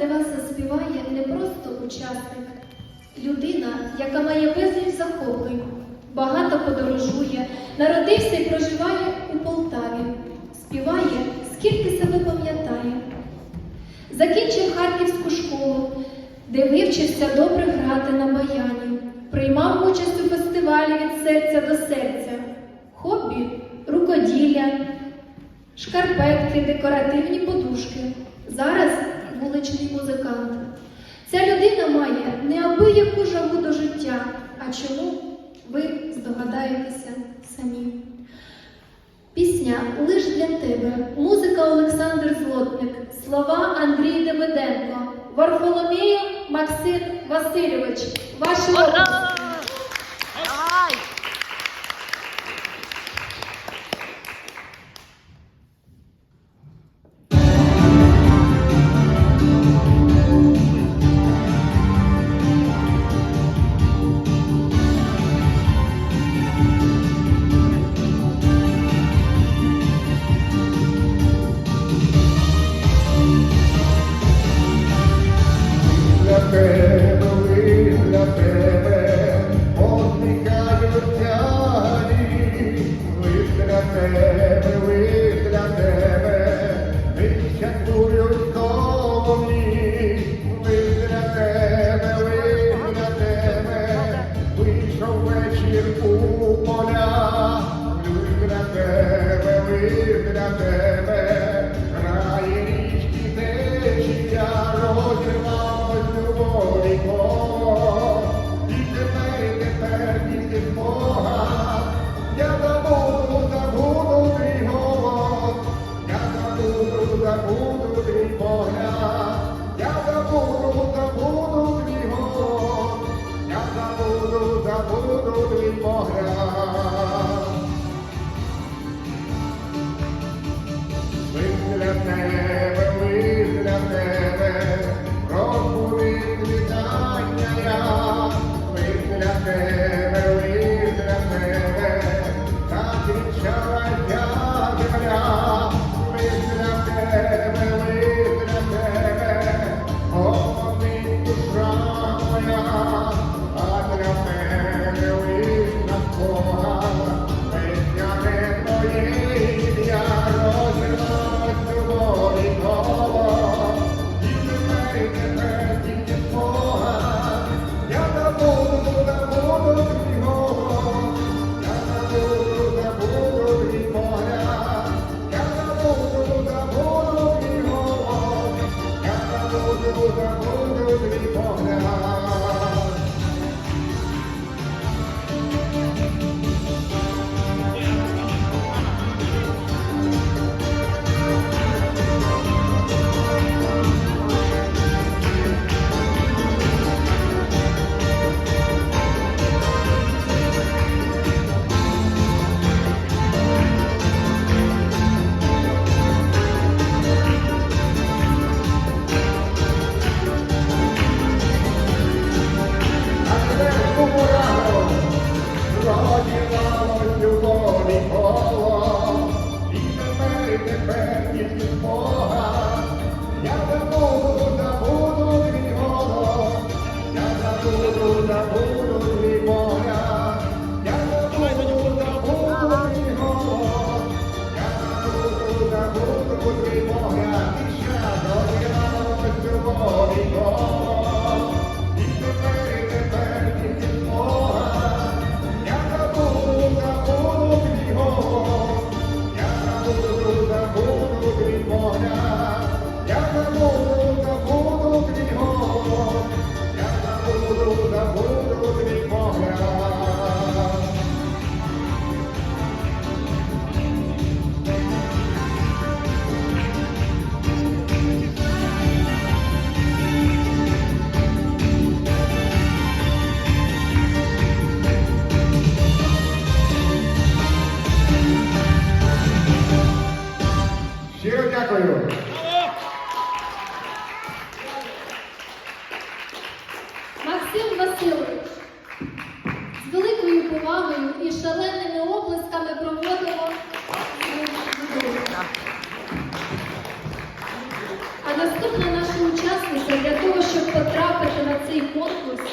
для вас заспіває не просто учасник, людина, яка має безліч захоплень, багато подорожує, народився і проживає у Полтаві, співає, скільки себе пам'ятає. Закінчив Харківську школу, де вивчився добре грати на баяні, приймав участь у фестивалі від серця до серця, хобі рукоділля, шкарпетки, декоративні подушки. Зараз вуличний музикант. Ця людина має неабияку жагу до життя. А чому ви здогадаєтеся самі? Пісня лиш для тебе. Музика Олександр Злотник. Слова Андрій Демиденко. Варфоломія Максим Васильович. Ваші тебе, ви для тебе, крає річки течія розірвалась любові коло, і тепер, і тепер тільки Бога, я забуду, забуду твій голос, я забуду, забуду твій погляд, ви Дякую. Максим Васильович, з великою повагою і шаленими облисками проводимо. А наступна наша учасниця для того, щоб потрапити на цей конкурс,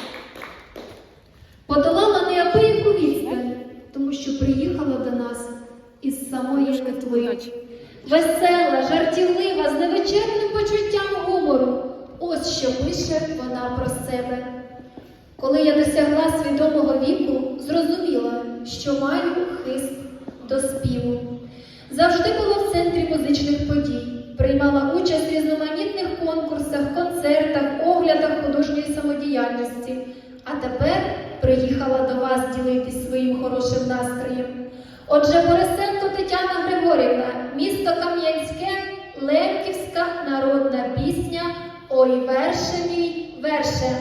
подолала неабияку відстань, тому що приїхала до нас із самої Литви. Веселі жартівлива з невичерпним почуттям гумору. Ось що пише вона про себе. Коли я досягла свідомого віку, зрозуміла, що маю хист до співу. Завжди була в центрі музичних подій, приймала участь в різноманітних конкурсах, концертах, оглядах художньої самодіяльності, а тепер приїхала до вас ділитись своїм хорошим настроєм. Отже, Борисенко Тетяна Григорівна, місто Кам'янське. Лемківська народна пісня Ой, верше мій, верше.